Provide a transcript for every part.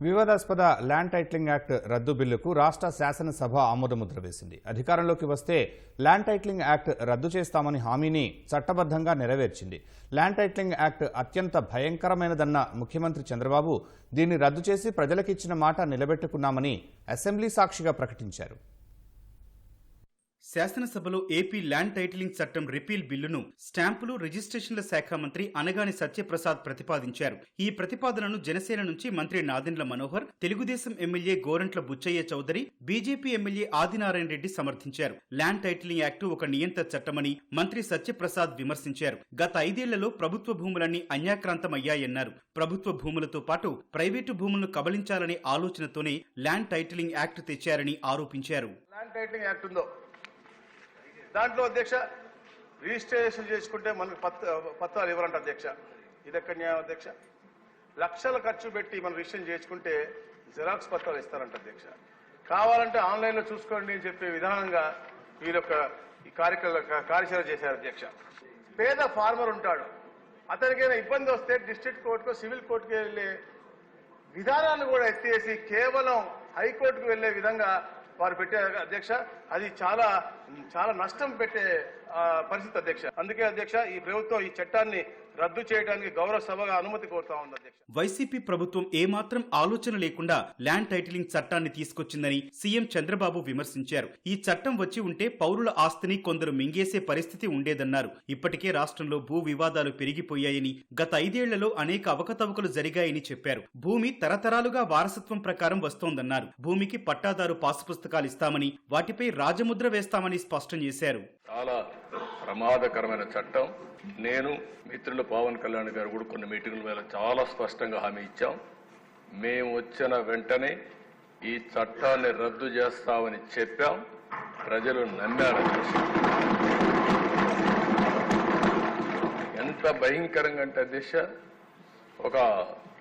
వివాదాస్పద land titling act రద్దు బిల్లుకు రాష్ట్ర శాసనసభ ఆమోదముద్ర వేసింది. అధికారంలోకి వస్తే ల్యాండ్ టైట్లింగ్ యాక్ట్ రద్దు చేస్తామని హామీని చట్టబద్ధంగా నెరవేర్చింది. ల్యాండ్ టైట్లింగ్ యాక్ట్ అత్యంత భయంకరమైనదన్న ముఖ్యమంత్రి చంద్రబాబు దీన్ని రద్దు చేసి ప్రజలకిచ్చిన మాట నిలబెట్టుకున్నామని అసెంబ్లీ సాక్షిగా ప్రకటించారు. శాసనసభలో ఏపీ ల్యాండ్ టైటిలింగ్ చట్టం రిపీల్ బిల్లును స్టాంపులు రిజిస్ట్రేషన్ల శాఖ మంత్రి అనగాని సత్యప్రసాద్ ప్రతిపాదించారు. ఈ ప్రతిపాదనను జనసేన నుంచి మంత్రి Nadendla Manohar Telugu Desam MLA Gorantla Butchaiah Chowdary BJP MLA Adinarayana Reddy సమర్థించారు. Land titling act ఒక నియంత్ర చట్టమని మంత్రి సత్యప్రసాద్ విమర్శించారు. గత ఐదేళ్ళలో ప్రభుత్వ భూములన్నీ అన్యాక్రాంతమయ్యాయన్నారు. ప్రభుత్వ భూములతో పాటు ప్రైవేటు భూములను కబలించాలనే ఆలోచనతోనే ల్యాండ్ టైటిలింగ్ యాక్ట్ తెచ్చారని ఆరోపించారు. ల్యాండ్ టైటిలింగ్ యాక్ట్ ఉందో? దాంట్లో అధ్యక్ష రిజిస్ట్రేషన్ చేసుకుంటే మనకు పత్రాలు ఇవ్వరంట అధ్యక్ష. ఇది ఎక్కడ న్యాయం అధ్యక్ష? లక్షల ఖర్చు పెట్టి మనం రిజిస్ట్రేషన్ చేసుకుంటే జిరాక్స్ పత్రాలు ఇస్తారంట అధ్యక్ష. కావాలంటే ఆన్లైన్లో చూసుకోండి అని చెప్పే విధానంగా వీరు యొక్క ఈ కార్యక్రమ కార్యశాల చేశారు అధ్యక్ష. పేద ఫార్మర్ ఉంటాడు. అతనికైనా ఇబ్బంది వస్తే డిస్ట్రిక్ట్ కోర్టుకు సివిల్ కోర్టుకు వెళ్ళే విధానాన్ని కూడా ఎత్తేసి కేవలం హైకోర్టుకు వెళ్ళే విధంగా వారు పెట్టే అధ్యక్ష అది చాలా చాలా నష్టం పెట్టే పరిస్థితి అధ్యక్ష. అందుకే అధ్యక్ష ఈ ప్రభుత్వం ఈ చట్టాన్ని రద్దు చేయడానికి గౌరవ సభగా అనుమతి కోరుతా ఉంది అధ్యక్ష. వైసీపీ ప్రభుత్వం ఏమాత్రం ఆలోచన లేకుండా ల్యాండ్ టైటిలింగ్ చట్టాన్ని తీసుకొచ్చిందని సీఎం చంద్రబాబు విమర్శించారు. ఈ చట్టం వచ్చి ఉంటే పౌరుల ఆస్తిని కొందరు మింగేసే పరిస్థితి ఉండేదన్నారు. ఇప్పటికే రాష్ట్రంలో భూ వివాదాలు పెరిగిపోయాయని గత ఐదేళ్ళలో అనేక అవకతవకలు జరిగాయని చెప్పారు. భూమి తరతరాలుగా వారసత్వం ప్రకారం వస్తోందన్నారు. భూమికి పట్టాదారు పాసు పుస్తకాలు ఇస్తామని వాటిపై రాజముద్ర వేస్తామని స్పష్టం చేశారు. చాలా ప్రమాదకరమైన చట్టం. నేను మిత్రులు పవన్ కళ్యాణ్ గారు కూడా కొన్ని మీటింగుల మీద చాలా స్పష్టంగా హామీ ఇచ్చాం. మేము వచ్చిన వెంటనే ఈ చట్టాన్ని రద్దు చేస్తామని చెప్పాం. ప్రజలు నమ్మారు. ఎంత భయంకరంగా అంటే దిశ ఒక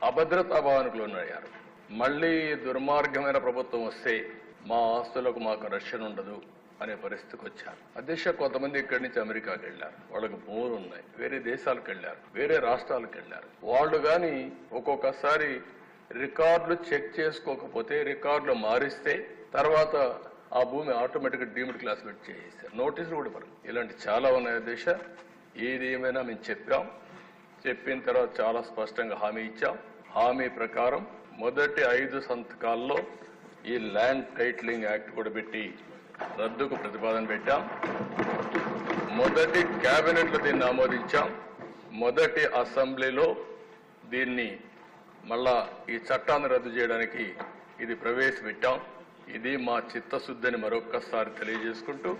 అభద్రతా భావనకులు ఉన్నాయారు మళ్ళీ దుర్మార్గమైన ప్రభుత్వం వస్తే మా ఆస్తులకు మాకు రక్షణ ఉండదు. అనే పరిస్థితికి వచ్చారు. అధ్యక్ష కొంతమంది ఇక్కడి నుంచి అమెరికాకి వెళ్ళారు. వాళ్ళకి భూములు ఉన్నాయి వేరే దేశాలకు వెళ్ళారు. వేరే రాష్ట్రాలకు వెళ్ళారు. వాళ్ళు కానీ ఒక్కొక్కసారి రికార్డులు చెక్ చేసుకోకపోతే రికార్డులు మారిస్తే తర్వాత ఆ భూమి ఆటోమేటిక్గా డీమ్డ్ క్లాసిఫైడ్ చేసేస్తారు నోటీసులు కూడా పడదు ఇలాంటి చాలా ఉన్నాయి అధ్యక్ష ఏది ఏమైనా మేము చెప్పాం. చెప్పిన తర్వాత చాలా స్పష్టంగా హామీ ఇచ్చాం. హామీ ప్రకారం మొదటి ఐదు సంతకాల్లో ఈ ల్యాండ్ టైట్లింగ్ యాక్ట్ కూడా పెట్టి రద్దుకు ప్రతిపాదన పెట్టాం. మొదటి క్యాబినెట్లో దీన్ని ఆమోదించాం. మొదటి అసెంబ్లీలో దీన్ని మళ్ళా ఈ చట్టాన్ని రద్దు చేయడానికి ఇది ప్రవేశపెట్టాం. ఇది మా చిత్తశుద్ధిని మరొక్కసారి తెలియజేసుకుంటూ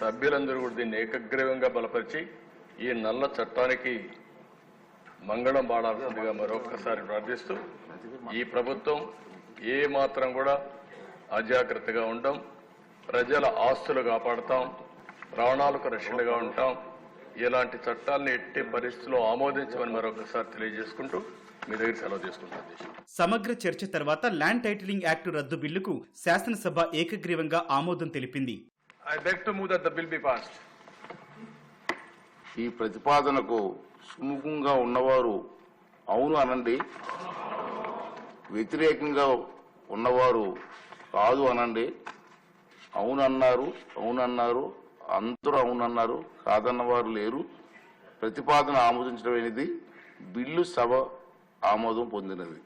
సభ్యులందరూ కూడా దీన్ని ఏకగ్రీవంగా బలపరిచి ఈ నల్ల చట్టానికి మంగళం పాడాల్సిందిగా మరొక్కసారి ప్రార్థిస్తూ ఈ ప్రభుత్వం ఏ మాత్రం కూడా అజాగ్రత్తగా ఉండం. ప్రజల ఆస్తులు కాపాడుతాం ప్రాణాలకు రక్షణగా ఉంటాం. ఇలాంటి చట్టాలను ఎట్టి పరిస్థితుల్లో ఆమోదించమని మరొకసారి తెలియజేసుకుంటూ మీ దగ్గర సెలవు తీసుకుంటాను. సమగ్ర చర్చ తర్వాత ల్యాండ్ టైటిలింగ్ యాక్టు రద్దు బిల్లుకు శాసనసభ ఏకగ్రీవంగా ఆమోదం తెలిపింది. I beg to move that the bill be passed ఈ ప్రతిపాదనకు సుముఖంగా ఉన్నవారు అవును అనండి. వ్యతిరేకంగా ఉన్నవారు కాదు అనండి. అవునన్నారు అవునన్నారు అందరూ అవునన్నారు కాదన్నవారు లేరు. ప్రతిపాదన ఆమోదించడమైనది బిల్లు సభ ఆమోదం పొందినది.